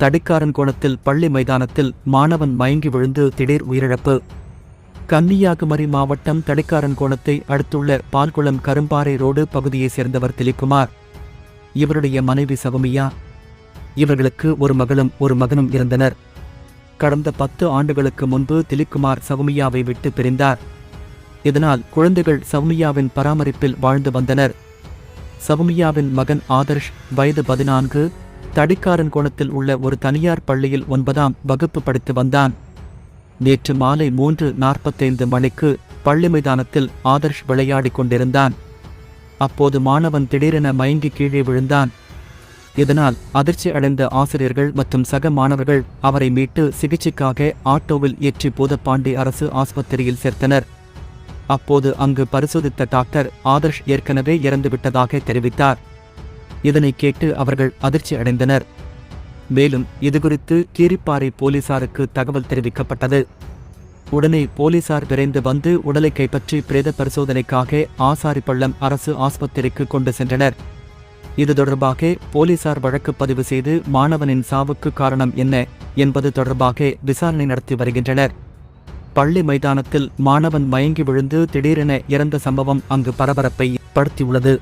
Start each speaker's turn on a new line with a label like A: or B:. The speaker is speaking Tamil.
A: தடிக்காரன்கோணத்தில் பள்ளி மைதானத்தில் மாணவன் மயங்கி விழுந்து திடீர் உயிரிழப்பு. கன்னியாகுமரி மாவட்டம் தடிக்காரன்கோணத்தை அடுத்துள்ள பால்குளம் கரும்பாறை ரோடு பகுதியைச் சேர்ந்தவர் திலீப்குமார். இவருடைய மனைவி சவமியா இவர்களுக்கு ஒரு மகளும் ஒரு மகனும் இருந்தனர் கடந்த பத்து ஆண்டுகளுக்கு முன்பு திலீப்குமார் சவுமியாவை விட்டு பிரிந்தார். இதனால் குழந்தைகள் சவுமியாவின் பராமரிப்பில் வாழ்ந்து வந்தனர். சவுமியாவின் மகன் ஆதர்ஷ் வயது பதினான்கு தடிக்காரன் கோணத்தில் உள்ள ஒரு தனியார் பள்ளியில் ஒன்பதாம் வகுப்பு படித்து வந்தான். நேற்று மாலை மூன்று நாற்பத்தைந்து மணிக்கு பள்ளி மைதானத்தில் ஆதர்ஷ் விளையாடிக் கொண்டிருந்தான். அப்போது மாணவன் திடீரென மயங்கி கீழே விழுந்தான். இதனால் அதிர்ச்சி அடைந்த ஆசிரியர்கள் மற்றும் சக மாணவர்கள் அவரை மீட்டு சிகிச்சைக்காக ஆட்டோவில் ஏற்றி பூதப்பாண்டி அரசு ஆஸ்பத்திரியில் சேர்த்தனர். அப்போது அங்கு பரிசோதித்த டாக்டர் ஆதர்ஷ் ஏற்கனவே இறந்துவிட்டதாக தெரிவித்தார். இதனை கேட்டு அவர்கள் அதிர்ச்சி அடைந்தனர். மேலும் இதுகுறித்து கீரிப்பாறை போலீசாருக்கு தகவல் தெரிவிக்கப்பட்டது. உடனே போலீசார் விரைந்து வந்து உடலை கைப்பற்றி பிரேத பரிசோதனைக்காக ஆசாரிப்பள்ளம் அரசு ஆஸ்பத்திரிக்கு கொண்டு சென்றனர். இது தொடர்பாக போலீசார் வழக்கு பதிவு செய்து மாணவனின் சாவுக்கு காரணம் என்ன என்பது தொடர்பாக விசாரணை நடத்தி வருகின்றனர். பள்ளி மைதானத்தில் மாணவன் மயங்கி விழுந்து திடீரென இறந்த சம்பவம் அங்கு பரபரப்பை ஏற்படுத்தியுள்ளது.